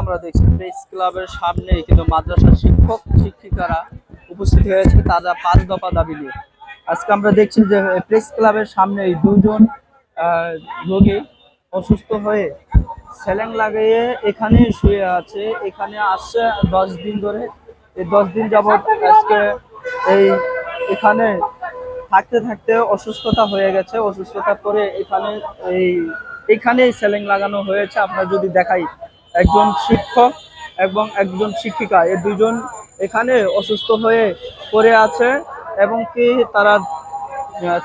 আমরা দেখছি প্রেস ক্লাবের সামনে কিন্তু মাদ্রাসার শিক্ষক, শিক্ষিকারা উপস্থিত হয়েছে তারা পাঁচ দফা দাবি নিয়ে। আজকে আমরা দেখছি যে প্রেস ক্লাবের সামনে এই দুজন রোগী অসুস্থ হয়ে স্যালাইন লাগিয়ে এখানে শুয়ে আছে। এখানে আসছে দশ দিন ধরে। এই দশ দিন যাবৎ আজকে এই এখানে থাকতে থাকতে অসুস্থতা হয়ে গেছে। অসুস্থতা করে এখানে এই এখানে স্যালাইন লাগানো হয়েছে। আপনার যদি দেখাই একজন শিক্ষক এবং একজন শিক্ষিকা। এই দুজন এখানে অসুস্থ হয়ে পড়ে আছে এবং কি তারা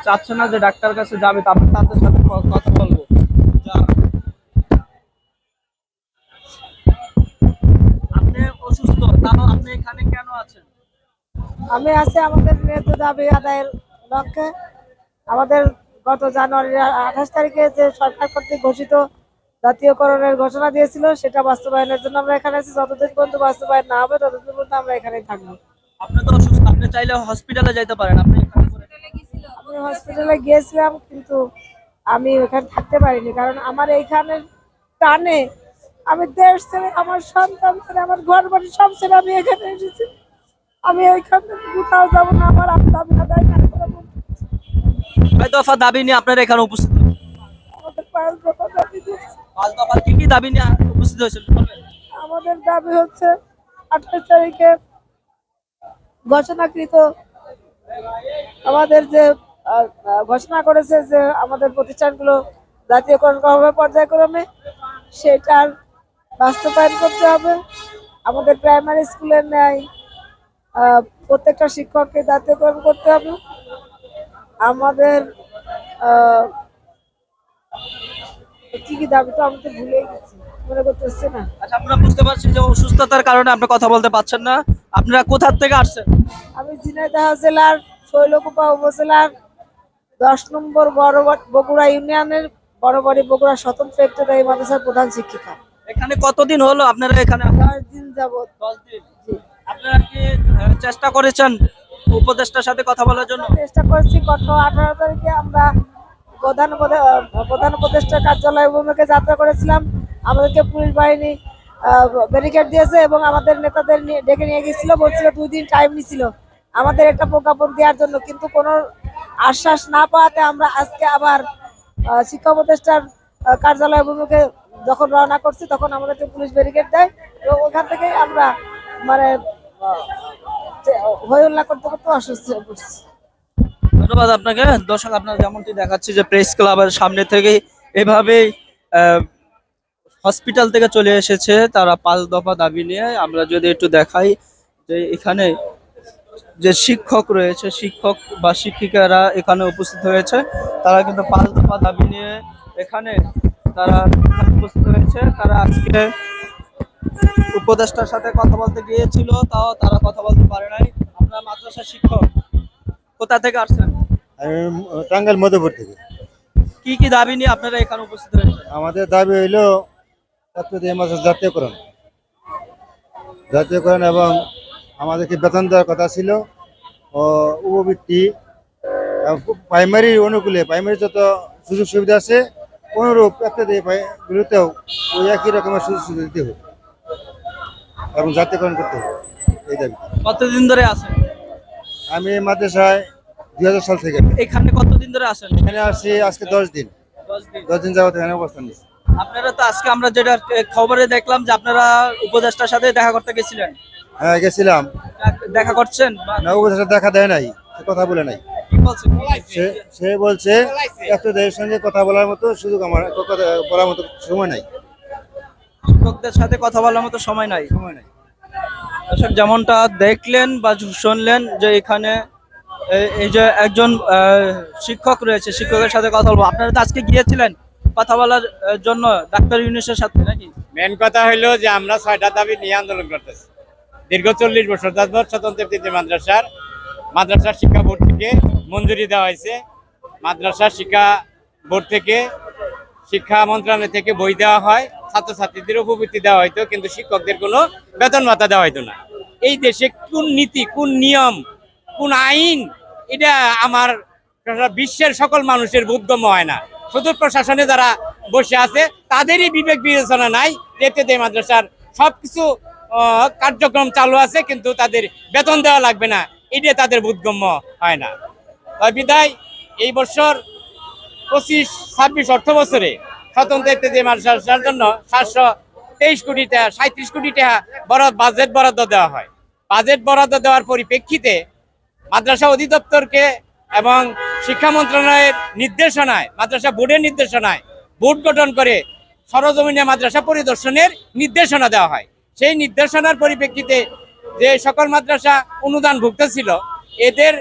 চাচ্ছে না যে ডাক্তার কাছে যাবে, তারপর তাদের সাথে কথা বলব। আপনি অসুস্থ আপনি এখানে কেন আছেন? আমি আছি আমাদের ন্যায্য দাবি আদায়ের লক্ষ্যে। আমাদের গত জানুয়ারি আঠাশ তারিখে যে সরকার কর্তৃক ঘোষিত জাতীয়করণের ঘোষণা দিয়েছিল সেটা বাস্তবায়নের জন্য আমরা এখানে আছি। যতদিন পর্যন্ত বাস্তবায়ন না হবে ততদিন পর্যন্ত আমরা এখানেই থাকব। আপনি তো অসুস্থ আপনি চাইলে হসপিটালে যাইতে পারেন। আপনি আমি হসপিটালে গিয়েছিলাম কিন্তু আমি ওখানে থাকতে পারিনি। কারণ আমার এইখানে টানে আমি দেশ ছেড়ে আমার সন্তান ছেড়ে আমার ঘর বাড়ি সব ছেড়ে আমি এখানে এসেছি। আমি ওইখান থেকে কোথাও যাব না আমার আর দাবি আদায় না করে দফা দাবি নিয়ে আপনারা এখানে উপস্থিত হয়েছেন? আমাদের পাঁচ দফা দাবি দিয়েছে দাবি আমাদের দাবি হচ্ছে আঠাশ তারিখে ঘোষণাকৃত আমাদের যে ঘোষণা করেছে যে আমাদের প্রতিষ্ঠানগুলো জাতীয়করণ করা হবে পর্যায়ক্রমে, সেটার বাস্তবায়ন করতে হবে। আমাদের প্রাইমারি স্কুলের ন্যায় প্রত্যেকটা শিক্ষককে জাতীয়করণ করতে হবে। আমাদের কি দাবি তো আমি তো ভুলেই গেছি। মনে করতেছি না। আচ্ছা আমরা বুঝতে পারছি যে অসুস্থতার কারণে আপনি কথা বলতে পারছেন না। আপনারা কোথা থেকে আসছেন? আমি ঝিনাইদহ জেলার শৈলকুপা উপজেলার দশ নম্বর বড় বগুড়া ইউনিয়নের বড়বাড়ি বগুড়া স্বতন্ত্র ইবতদায়ী মাদ্রাসার প্রধান শিক্ষিকা। এখানে কতদিন হলো আপনারা এখানে? দশ দিন যাবত দশ দিন। আপনারা কি চেষ্টা করেছেন উপদেষ্টার সাথে কথা বলার জন্য? চেষ্টা করছি গত আঠারো তারিখে আমরা প্রধান প্রধান উপদেষ্টা কার্যালয় অভিমুখে যাত্রা করেছিলাম। আমাদেরকে পুলিশ বাহিনী ব্যারিকেড দিয়েছে এবং আমাদের নেতাদের ডেকে নিয়ে গেছিল বলছিল দুই দিন টাইম নিছিল। আমাদের একটা প্রজ্ঞাপন দেওয়ার জন্য। কিন্তু কোনো আশ্বাস না পাওয়াতে আমরা আজকে আবার শিক্ষা উপদেষ্টার কার্যালয় অভিমুখে যখন রওনা করছি তখন আমাদেরকে পুলিশ ব্যারিকেড দেয় এবং ওখান থেকেই আমরা মানে আহ, যে- করতে করতে অসুস্থ হয়ে পড়ছি। ধন্যবাদ আপনাকে। দর্শক, আপনার যেমনটি দেখাচ্ছি যে প্রেস ক্লাবের সামনে থেকে এভাবেই হসপিটাল থেকে চলে এসেছে তারা পাঁচ দফা দাবি নিয়ে। আমরা যদি একটু দেখাই যে এখানে যে শিক্ষক রয়েছে, শিক্ষক বা শিক্ষিকারা এখানে উপস্থিত হয়েছে। তারা কিন্তু পাঁচ দফা দাবি নিয়ে এখানে তারা উপস্থিত হয়েছে। তারা আজকে উপদেষ্টার সাথে কথা বলতে গিয়েছিল, তাও তারা কথা বলতে পারে নাই। আপনারা মাদ্রাসা শিক্ষক, কোথা থেকে আসছেন? টাঙ্গাইল মধুপুর থেকে। কি কি দাবি নিয়ে আপনারা এখানে উপস্থিত হয়েছেন আমাদের দাবি হইল ছাত্রদের এই মাসে জাতীয়করণ। জাতীয়করণ এবং আমাদেরকে বেতন দেওয়ার কথা ছিল। ও উপবৃত্তি প্রাইমারি অনুকূলে প্রাইমারি যত সুযোগ সুবিধা আছে অনুরূপ গুলোতেও ওই একই রকমের সুযোগ সুবিধা দিতে হবে। এবং জাতীয়করণ করতে হবে। এই দাবি। কতদিন ধরে আছে আমি মাদ্রাসায় দুই হাজার সাল থেকে এখানে কতদিন ধরে আছেন এখানে আসছি আজকে দশ দিন। দশ দিন। যাবত এখানে অবস্থান নিচ্ছি আপনারা তো আজকে আমরা যেটা খবরে দেখলাম যে আপনারা উপদেষ্টার সাথে দেখা করতে গেছিলেন। হ্যাঁ গেছিলাম। দেখা করছেন? না উপদেশের দেখা দেয় নাই কথা বলে নাই। সে বলছে একটা দেশের সঙ্গে কথা বলার মতো সুযোগ আমার বলার মতো সময় নাই। শিক্ষকদের সাথে কথা বলার মতো সময় নাই। সময় নাই। যেমনটা দেখলেন বা শুনলেন যে এখানে এই যে একজন শিক্ষক রয়েছে, শিক্ষকের সাথে কথা বলব। আপনারা তো আজকে গিয়েছিলেন কথা বলার জন্য ডাক্তার ইউনিসের সাথে, নাকি? মেন কথা হইল যে আমরা ছয়টা দাবি নিয়ে আন্দোলন করতেছি। দীর্ঘ চল্লিশ বছর যাবৎ স্বতন্ত্র তৃতীয় মাদ্রাসার, মাদ্রাসা শিক্ষা বোর্ড থেকে মঞ্জুরি দেওয়া হয়েছে। মাদ্রাসা শিক্ষা বোর্ড থেকে শিক্ষা মন্ত্রণালয় থেকে বই দেওয়া হয়, ছাত্রছাত্রীদের উপবৃত্তি দেওয়া হয়তো কিন্তু শিক্ষকদের কোনো বেতন ভাতা দেওয়া হয়তো না। এই দেশে কোন নীতি, কোন নিয়ম কোন আইন এটা আমার বিশ্বের সকল মানুষের বোধগম্য হয় না। শুধু প্রশাসনে যারা বসে আছে তাদেরই বিবেক বিবেচনা নাই যেতে মাদ্রাসার সবকিছু আহ, কার্যক্রম চালু আছে কিন্তু তাদের বেতন দেওয়া লাগবে না। এটা তাদের বোধগম্য হয় না। তাই বিদায় এই বছর পঁচিশ ছাব্বিশ অর্থ বছরে স্বতন্ত্র ইত্যাদি মাদ্রাসার জন্য সাতশো তেইশ কোটি টাকা সাঁত্রিশ কোটি টাকা বরাদ বাজেট বরাদ্দ দেওয়া হয়। বাজেট বরাদ্দ দেওয়ার পরিপ্রেক্ষিতে মাদ্রাসা অধিদপ্তরকে এবং শিক্ষা মন্ত্রণালয়ের নির্দেশনায়, মাদ্রাসা বোর্ডের নির্দেশনায় বোর্ড গঠন করে সরজমিনে মাদ্রাসা পরিদর্শনের নির্দেশনা দেওয়া হয়। সেই নির্দেশনার পরিপ্রেক্ষিতে যে সকল মাদ্রাসা অনুদানভুক্ত ছিল, এদের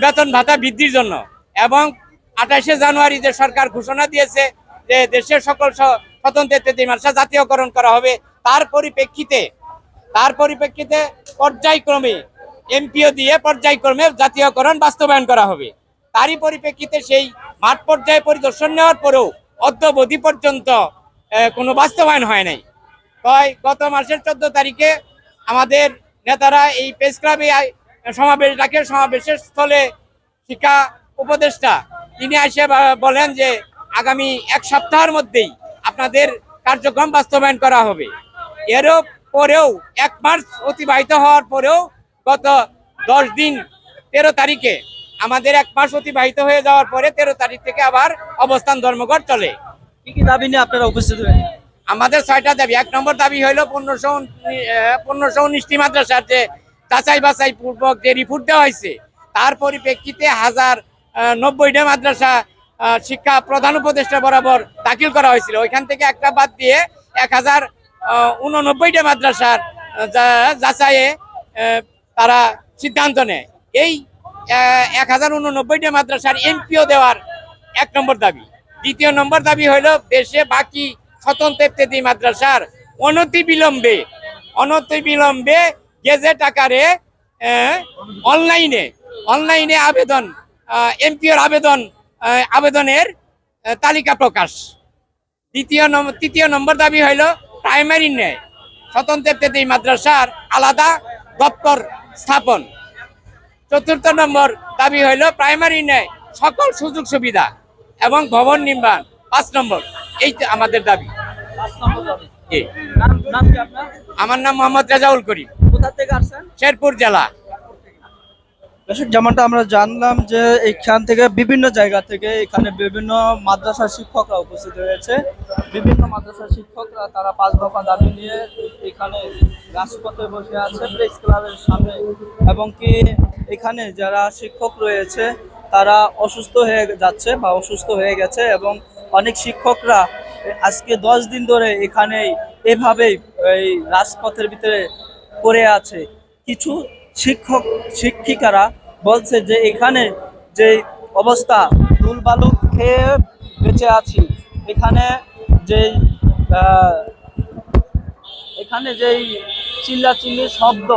বেতন ভাতা বৃদ্ধির জন্য এবং আঠাশে জানুয়ারি যে সরকার ঘোষণা দিয়েছে যে দেশের সকল স- স্বতন্ত্র ইত্যাদি মাদ্রাসা জাতীয়করণ করা হবে, তার পরিপ্রেক্ষিতে তার পরিপ্রেক্ষিতে পর্যায়ক্রমে এমপিও দিয়ে পর্যায়ক্রমে জাতীয়করণ বাস্তবায়ন করা হবে। তারই পরিপ্রেক্ষিতে সেই মাঠ পর্যায়ে পরিদর্শন নেওয়ার পরেও অদ্যবধি পর্যন্ত কোনো বাস্তবায়ন হয় নাই। তাই গত মাসের চোদ্দ তারিখে আমাদের নেতারা এই প্রেস ক্লাবে সমাবেশ ডাকে, সমাবেশের স্থলে শিক্ষা উপদেষ্টা, তিনি এসে বলেন যে আগামী এক সপ্তাহের মধ্যেই আপনাদের কার্যক্রম বাস্তবায়ন করা হবে। এরও পরেও এক মাস অতিবাহিত হওয়ার পরেও গত দশ দিন তেরো তারিখে আমাদের এক মাস অতিবাহিত হয়ে যাওয়ার পরে তেরো তারিখ থেকে আবার অবস্থান ধর্মঘট চলে। কি কি দাবি নিয়ে আপনারা উপস্থিত হয়েছেন? আমাদের ছয়টা দাবি। এক নম্বর দাবি হইল পনেরোশো পনেরোশো উনিশটি মাদ্রাসার যে যাচাই বাছাই পূর্বক যে রিপোর্ট দেওয়া হয়েছে তার পরিপ্রেক্ষিতে হাজার নব্বইটা মাদ্রাসা শিক্ষা প্রধান উপদেষ্টা বরাবর দাখিল করা হয়েছিল। ওইখান থেকে একটা বাদ দিয়ে এক হাজার উননব্বইটা মাদ্রাসার যা- যাচাইয়ে তারা সিদ্ধান্ত নেয়। এই এক হাজার উননব্বইটা মাদ্রাসার এমপিও দেওয়ার এক নম্বর দাবি। দ্বিতীয় নম্বর দাবি হলো, দেশে বাকি স্বতন্ত্র ইত্যাদি মাদ্রাসার অনতি বিলম্বে অনতি বিলম্বে গেজেট আকারে অনলাইনে অনলাইনে আবেদন এমপিওর আবেদন আবেদনের তালিকা প্রকাশ। দ্বিতীয় নম্বর তৃতীয় নম্বর দাবি হইল প্রাইমারি ন্যায় স্বতন্ত্র ইত্যাদি মাদ্রাসার আলাদা দপ্তর স্থাপন। চতুর্থ নম্বর দাবি হইল প্রাইমারি ন্যায় সকল সুযোগ সুবিধা এবং ভবন নির্মাণ। পাঁচ নম্বর এই আমাদের দাবি। পাঁচ নম্বর দাবি। জি। নাম নাম কি আপনার? আমার নাম মোহাম্মদ রেজাউল করিম। কোথা থেকে আসছেন? শেরপুর জেলা। দর্শক যেমনটা আমরা জানলাম যে এখান থেকে বিভিন্ন জায়গা থেকে এখানে বিভিন্ন মাদ্রাসার শিক্ষকরা উপস্থিত হয়েছে। বিভিন্ন মাদ্রাসার শিক্ষকরা তারা পাঁচ দফা দাবি নিয়ে এখানে রাজপথে বসে আছে, প্রেস ক্লাবের সামনে। এবং কি এখানে যারা শিক্ষক রয়েছে, তারা অসুস্থ হয়ে যাচ্ছে বা অসুস্থ হয়ে গেছে এবং অনেক শিক্ষকরা আজকে দশ দিন ধরে এখানে এভাবেই এই রাজপথের ভিতরে পড়ে আছে। কিছু শিক্ষক, শিক্ষিকারা বলছে যে এখানে যে অবস্থা, দুল বালু খেয়ে বেঁচে আছি। এখানে যে এখানে যেই চিল্লা চিল্লির শব্দ,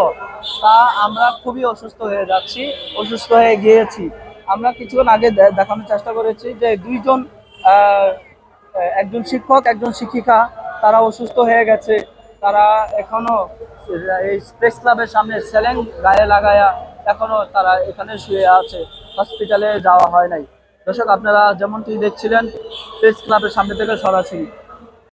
তা আমরা খুবই অসুস্থ হয়ে যাচ্ছি, অসুস্থ হয়ে গিয়েছি। আমরা কিছুক্ষণ আগে দেখানোর চেষ্টা করেছি যে দুইজন একজন শিক্ষক, একজন শিক্ষিকা, তারা অসুস্থ হয়ে গেছে। তারা এখনও এই প্রেস ক্লাবের সামনে স্যালেন গায়ে লাগায়া এখনও তারা এখানে শুয়ে আছে। হসপিটালে যাওয়া হয় নাই। দর্শক, আপনারা যেমনটি দেখছিলেন, প্রেস ক্লাবের সামনে থেকে সরাসরি